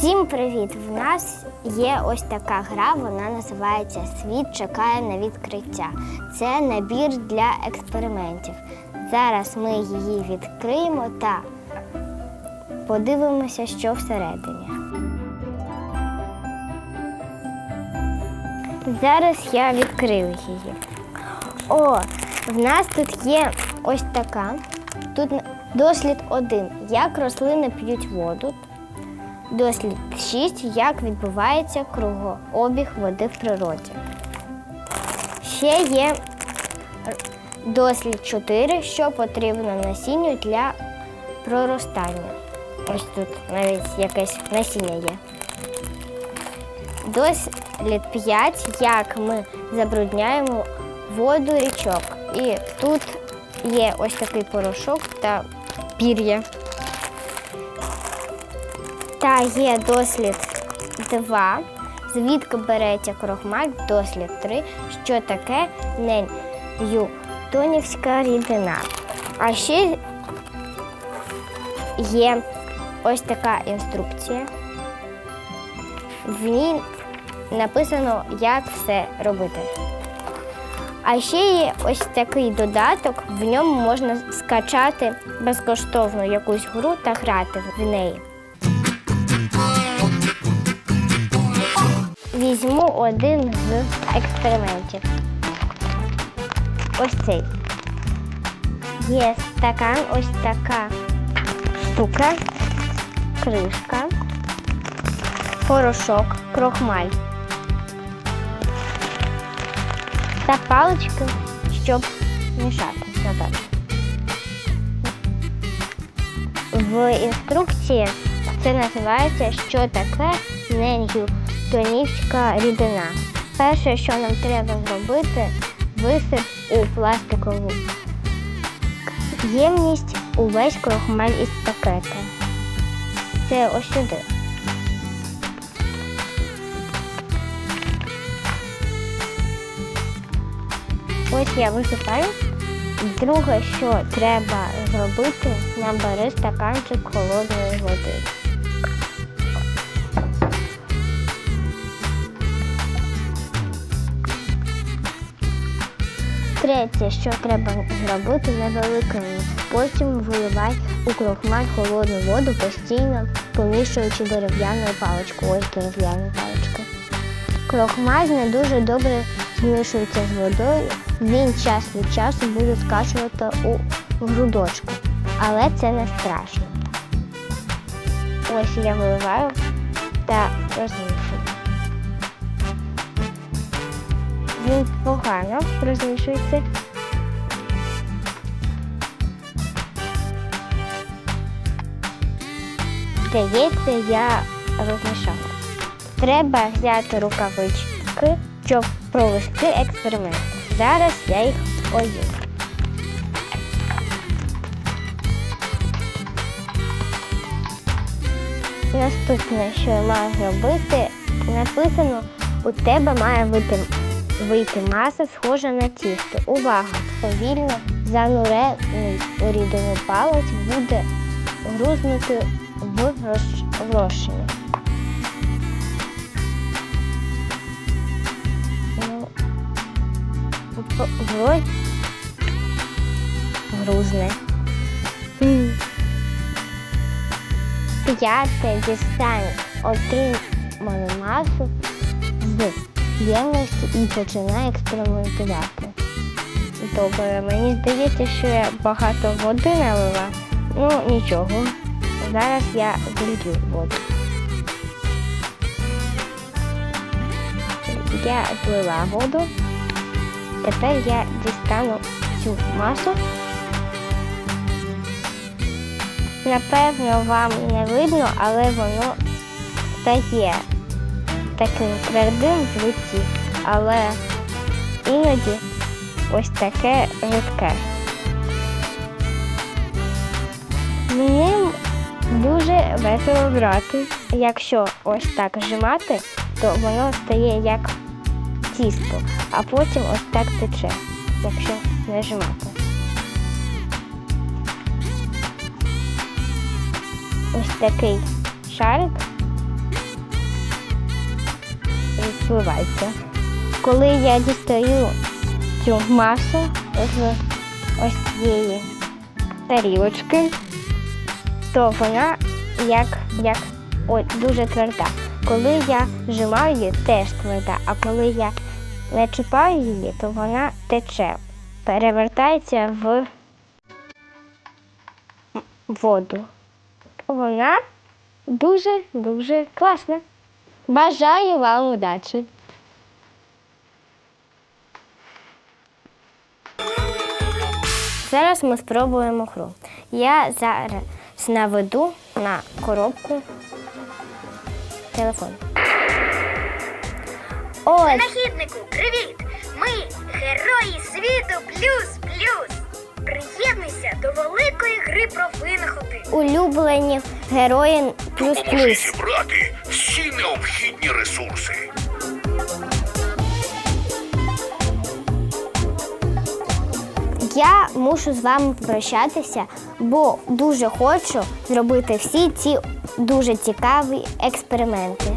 Всім привіт! В нас є ось така гра, вона називається Світ чекає на відкриття. Це набір для експериментів. Зараз ми її відкриємо та подивимося, що всередині. Зараз я відкрию її. О, в нас тут є ось така. Тут дослід 1. Як рослини п'ють воду. Дослід 6. Як відбувається кругообіг води в природі. Ще є дослід 4, що потрібно насінню для проростання. Ось тут навіть якесь насіння є. Дослід 5, як ми забрудняємо воду річок. І тут є ось такий порошок та пір'я. Та є дослід 2, звідки береться крохмаль, дослід 3, що таке ньютонівська рідина. А ще є ось така інструкція. В ній написано, як все робити. А ще є ось такий додаток, в ньому можна скачати безкоштовно якусь гру та грати в неї. Візьму один з експериментів. Ось цей. Є стакан, ось така штука, кришка, порошок, крохмаль та палички, щоб мішати. Отак. В інструкції це називається що таке ньютонівська рідина. Перше, що нам треба зробити, висип у пластикову ємність увесь крохмаль із пакета. Це ось сюди. Ось я висипаю. Друге, що треба зробити, набери стаканчик холодної води. Третє, що треба зробити невеликими. Потім виливай у крохмаль холодну воду, постійно помішуючи дерев'яною паличкою. Ось дерев'яна паличка. Крохмаль не дуже добре змішується з водою. Він час від часу буде скачувати у грудочку, але це не страшно. Ось я виливаю та розмішую. Він погано розмішується. Здається, я розмішала. Треба взяти рукавички, щоб провести експеримент. Зараз я їх одягну. Наступне, що я маю зробити, написано, у тебе має вийти, вийти маса, схожа на тісто. Увага! Повільно занурений у рідину палець буде грузнути в розчині. Ну, грузне. П'яте дістань отриману масу з ємності і починає експериментувати. Добре, мені здається, що я багато води налила. Ну нічого. Зараз я злью воду. Я злила воду. Тепер я дістану цю масу. Напевно, вам не видно, але воно стає таким твердим в руці, але іноді ось таке рідке. Ним дуже весело грати. Якщо ось так зжимати, то воно стає як тісто, а потім ось так тече, якщо не зжимати. ось такий шарик розвивається. Коли я дістаю цю масу з ось цієї тарілочки, то вона як, як ой, дуже тверда. Коли я зжимаю її, теж тверда, а коли я не чіпаю її, то вона тече, перевертається в воду. Вона дуже-дуже класна. Бажаю вам удачі! Зараз ми спробуємо гру. Я зараз наведу на коробку телефон. Ось, Винахіднику, привіт! Ми герої світу плюс плюс. Приєднуйся до великої гри про винаходи. улюблені герої плюс плюс. зібрати всі необхідні ресурси. Я мушу з вами попрощатися, бо дуже хочу зробити всі ці дуже цікаві експерименти.